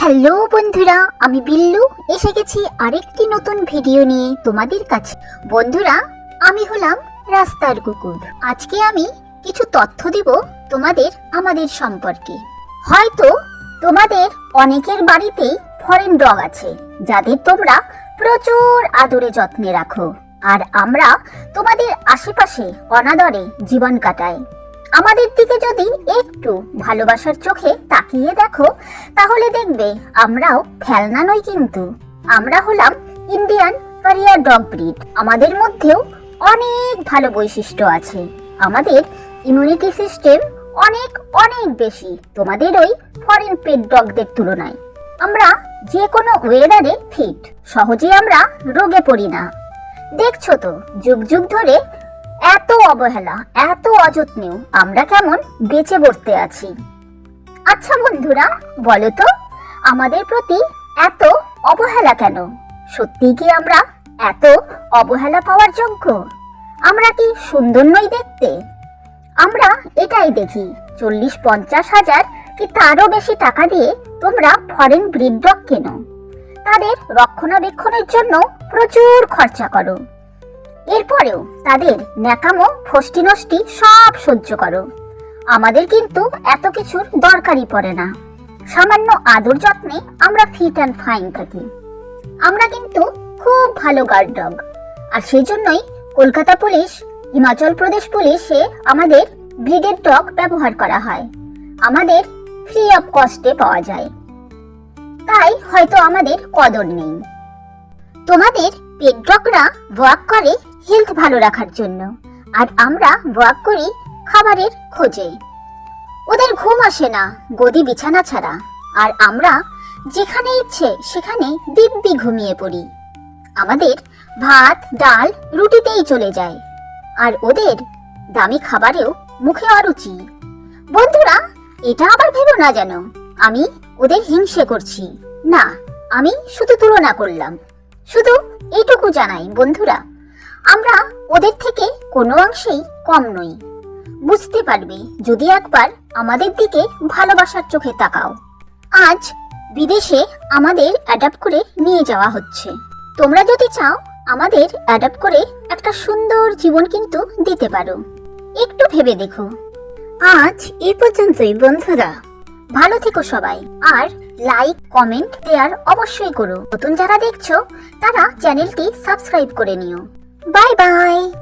Hello বন্ধুরা, আমি বিল্লু। এসে গেছি আরেকটি নতুন ভিডিও নিয়ে তোমাদের কাছে। বন্ধুরা, আমি হলাম রাস্তার কুকুর। আজকে আমি কিছু তথ্য দিব তোমাদের, আমাদের সম্পর্কে। হয়তো তোমাদের অনেকের বাড়িতেই ফরেন ডগ আছে, যাদের তোমরা প্রচুর আদরে যত্নে রাখো। আর আমরা তোমাদের আশেপাশে অনাদরে জীবন কাটাই। আমাদের দিকে যদি একটু ভালোবাসার চোখে তাকিয়ে দেখো, তাহলে দেখবে আমরাও ফেলনা নই কিন্তু। আমরা হলাম ইন্ডিয়ান কারিয়ার ডগ ব্রিড আমাদের মধ্যেও অনেক ভালো বৈশিষ্ট্য আছে। আমাদের ইমিউনিটি সিস্টেম অনেক অনেক বেশি। তোমাদের ওই ফরেন পেট ডগদের তুলনায়। আমরা যে কোনো ওয়েদারে ফিট সহজে আমরা রোগে পড়ি না। দেখছ তো, যুগ যুগ ধরে এত অবহেলা, এত অযত্নেও আমরা কেমন বেঁচে বসতে আছি? আচ্ছা বন্ধুরা, বলো তো, আমাদের প্রতি এত অবহেলা কেন? সত্যি কি আমরা এত অবহেলা পাওয়ার যোগ্য? আমরা কি সুন্দর নই দেখতে? আমরা এটাই দেখি, চল্লিশ পঞ্চাশ হাজার কি তারও বেশি টাকা দিয়ে তোমরা ফরেন ব্রিড ডগ কেনো? তাদের রক্ষণাবেক্ষণের জন্য প্রচুর খরচা করো। এরপরেও তাদের ন্যাকামো ফষ্টি নষ্টি সব সহ্য করো। আমাদের কিন্তু এত কিছুর দরকারই পড়ে না। সামান্য আদর যত্নে আমরা ফিট অ্যান্ড ফাইন থাকি। আমরা কিন্তু খুব ভালো গার্ড ডগ আর সেই জন্যই কলকাতা পুলিশ, হিমাচল প্রদেশ পুলিশে আমাদের ব্রিডেড ডগ ব্যবহার করা হয়। আমাদের ফ্রি অফ কস্টে পাওয়া যায়। তাই হয়তো আমাদের কদর নেই। তোমাদের পেট ডগরা ওয়াক করে হেলথ ভালো রাখার জন্য। আর আমরা ওয়াক করি খাবারের খোঁজে ওদের ঘুম আসে না, গদি বিছানা ছাড়া। আর আমরা যেখানে ইচ্ছে সেখানে দিব্যি ঘুমিয়ে পড়ি। আমাদের ভাত, ডাল রুটিতেই চলে যায়। আর ওদের দামি খাবারেও মুখে অরুচি। বন্ধুরা, এটা আবার ভেবো না যেন, আমি ওদের হিংসে করছি। না, আমি শুধু তুলনা করলাম। শুধু এইটুকু জানাই, বন্ধুরা। আমরা ওদের থেকে কোনো অংশেই কম নই। বুঝতে পারবে, যদি একবার আমাদের দিকে ভালোবাসার চোখে তাকাও। আজ বিদেশে আমাদের অ্যাডাপ্ট করে নিয়ে যাওয়া হচ্ছে। তোমরা যদি চাও আমাদের অ্যাডাপ্ট করে একটা সুন্দর জীবন কিন্তু দিতে পারো। একটু ভেবে দেখো। আজ এই পর্যন্তই, বন্ধুরা। ভালো থেকো সবাই, আর লাইক, কমেন্ট দেওয়ার অবশ্যই করো। নতুন যারা দেখছ, তারা চ্যানেলটি সাবস্ক্রাইব করে নিও। Bye bye.